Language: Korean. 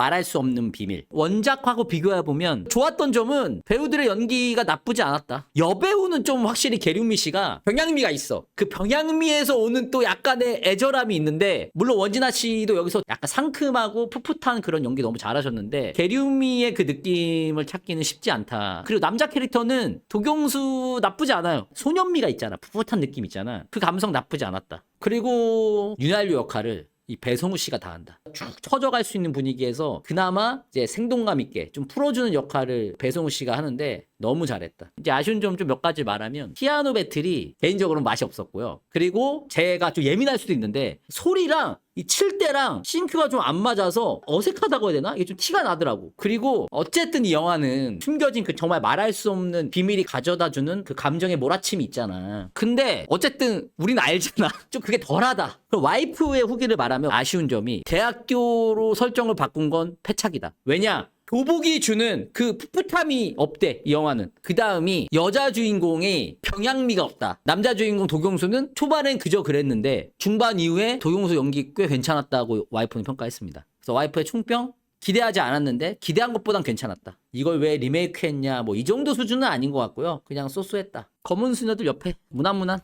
말할 수 없는 비밀. 원작하고 비교해보면 좋았던 점은 배우들의 연기가 나쁘지 않았다. 여배우는 좀 확실히 계륜미 씨가 병양미가 있어. 그 병양미에서 오는 또 약간의 애절함이 있는데 물론 원진아 씨도 여기서 약간 상큼하고 풋풋한 그런 연기 너무 잘하셨는데 계륜미의 그 느낌을 찾기는 쉽지 않다. 그리고 남자 캐릭터는 도경수 나쁘지 않아요. 소년미가 있잖아. 풋풋한 느낌 있잖아. 그 감성 나쁘지 않았다. 그리고 윤활유 역할을 이 배성우 씨가 다 한다. 쭉 퍼져갈 수 있는 분위기에서 그나마 이제 생동감 있게 좀 풀어주는 역할을 배성우 씨가 하는데 너무 잘했다. 이제 아쉬운 점 좀 몇 가지 말하면 피아노 배틀이 개인적으로는 맛이 없었고요. 그리고 제가 좀 예민할 수도 있는데 소리랑 이 칠 때랑 싱크가 좀 안 맞아서 어색하다고 해야 되나? 이게 좀 티가 나더라고. 그리고 어쨌든 이 영화는 숨겨진 그 정말 말할 수 없는 비밀이 가져다 주는 그 감정의 몰아침이 있잖아. 근데 어쨌든 우리는 알잖아. 좀 그게 덜하다. 그럼 와이프의 후기를 말하면 아쉬운 점이 대학 교로 설정을 바꾼 건 패착이다. 왜냐? 교복이 주는 그 풋풋함이 없대 이 영화는. 그 다음이 여자 주인공이 병양미가 없다. 남자 주인공 도경수는 초반엔 그저 그랬는데 중반 이후에 도경수 연기 꽤 괜찮았다고 와이프는 평가했습니다. 그래서 와이프의 총평 기대하지 않았는데 기대한 것보단 괜찮았다. 이걸 왜 리메이크 했냐 뭐 이 정도 수준은 아닌 것 같고요. 그냥 소스했다. 검은 수녀들 옆에 무난무난